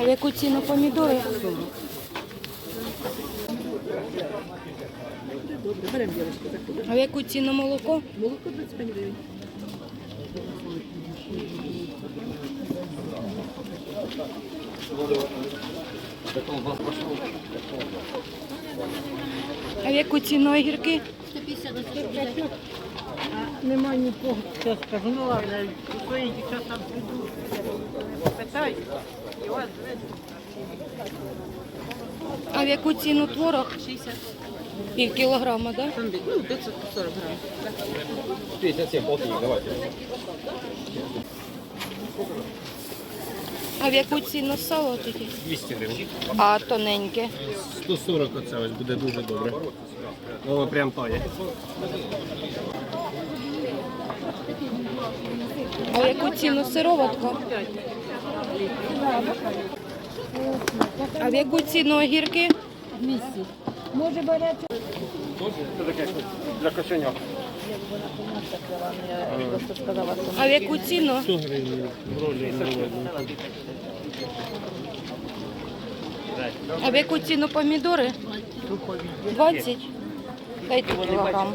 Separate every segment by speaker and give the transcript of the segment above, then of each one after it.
Speaker 1: А в яку ціну помідори?
Speaker 2: Беремо.
Speaker 1: А в яку ціну молоко?
Speaker 2: Молоко 25 гривень.
Speaker 1: А в яку ціну огірки?
Speaker 3: Нема нікого, що скажу. Ну ладно, свої дівчата прийду. Питай. І вас
Speaker 1: А в яку ціну творог?
Speaker 2: 60.
Speaker 1: Пів кілограма, так?
Speaker 2: Там, ну, 540 грам.
Speaker 4: 57 полтинник, давайте.
Speaker 1: А в яку ціну сало тоді?
Speaker 4: 200 гривень.
Speaker 1: А тоненьке?
Speaker 4: 140 оце ось буде дуже добре. Воно прям тає.
Speaker 1: А яку ціну сироватка? А в яку ціну огірки?
Speaker 4: Це таке для кошеньок.
Speaker 1: А в яку ціну?
Speaker 4: 100 гривень.
Speaker 1: А в яку ціну помідори? 20? Дайте кілограм.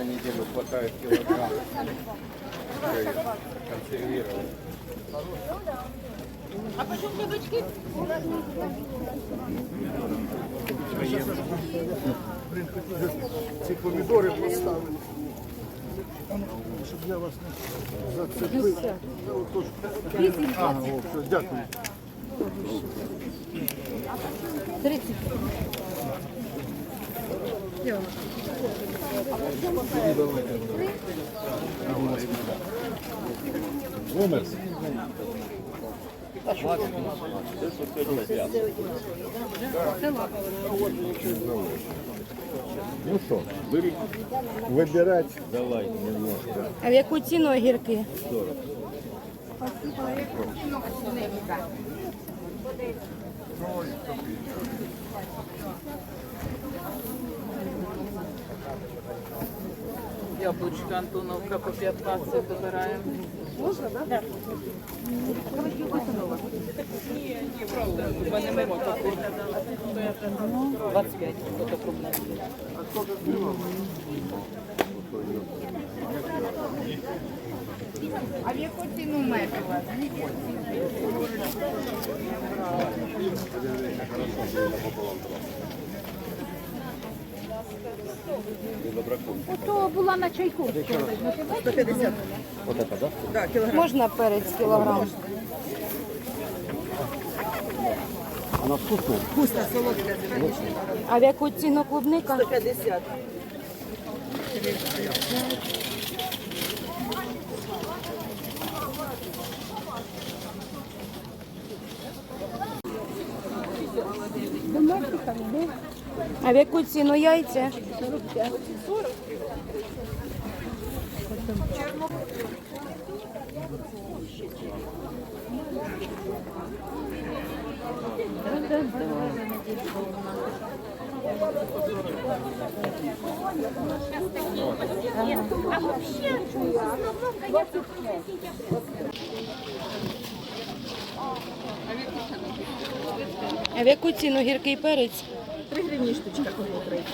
Speaker 2: на
Speaker 4: неделю хватает килограмм. Консервировать.
Speaker 5: ці помідори поставили. Щоб я вас не зацепив. А, о, все, дякую.
Speaker 1: 30.
Speaker 4: Гомер. Ну що, беріть. Вибирати. Давай, немножко.
Speaker 1: А в яку ціну огірки?
Speaker 2: Яблучка Антоновка по 15 добираємо. Можна, так? Так. Ні, ні, правда. Мене мимо таку. 25, ото крупне.
Speaker 1: А в яку ціну мед у вас? Ото була на чайку.
Speaker 2: 150.
Speaker 4: Вот это, да?
Speaker 2: Да, кілограм.
Speaker 1: Можна перець кілограм?
Speaker 4: Она вкусная.
Speaker 2: Вкусно, солодка.
Speaker 1: А в яку ціну клубника?
Speaker 2: 150.
Speaker 1: А в яку ціну яйця? А в яку ціну гіркий перець?
Speaker 2: Три гривні штучка купить.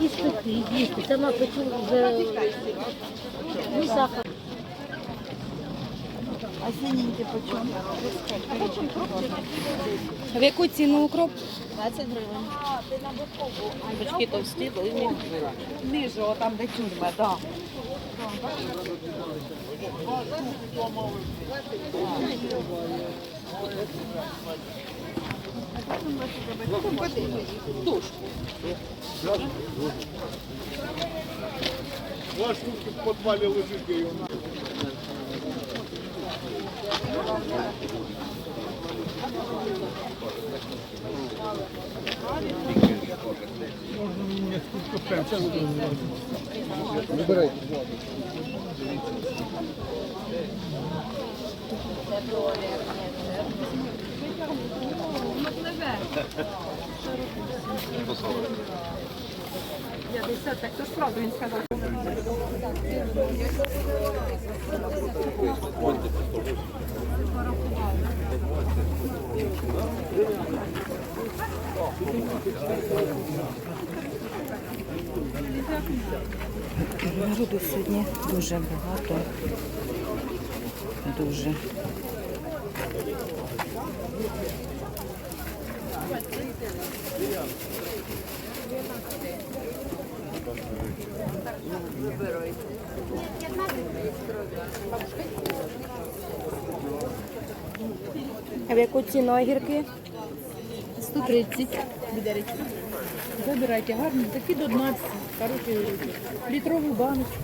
Speaker 6: Їсти, їсти. Сама печу вже ну, сахар.
Speaker 1: В яку ціну укроп?
Speaker 2: 20 гривень. Бочки товсті, длинні. Ниже, там де тюрма, так.
Speaker 5: Ваш руки в подвале лежит, я ее Вибирайте. Це П'ятдесят, так то ж правду він сказав.
Speaker 1: Народу сьогодні дуже багато. Дуже. А в яку ціну огірки?
Speaker 2: 130 відеречки. Забирайте гарні, такі до 12, хороші літрову баночку.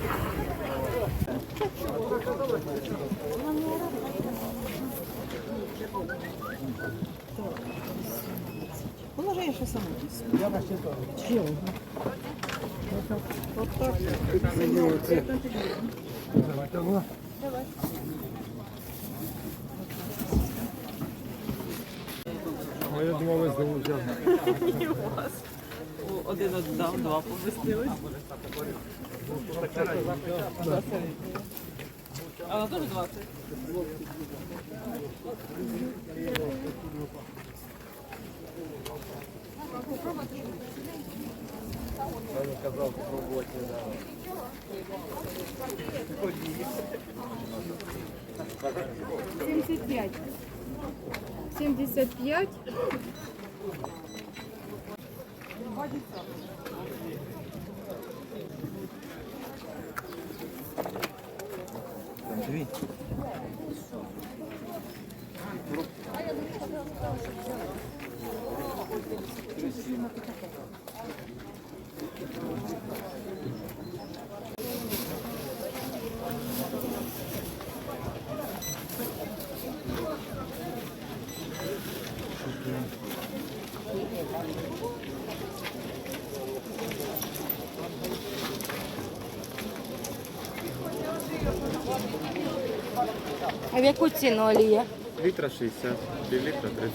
Speaker 5: А я думал, вы знову
Speaker 2: Один віддав, два помістились. А на теж 20?
Speaker 7: Я не казав, попробувати не дали. Ході. 75. 75. Живи.
Speaker 1: А я думаю, что А в яку ціну олія?
Speaker 4: Літра 60, пів літра 30.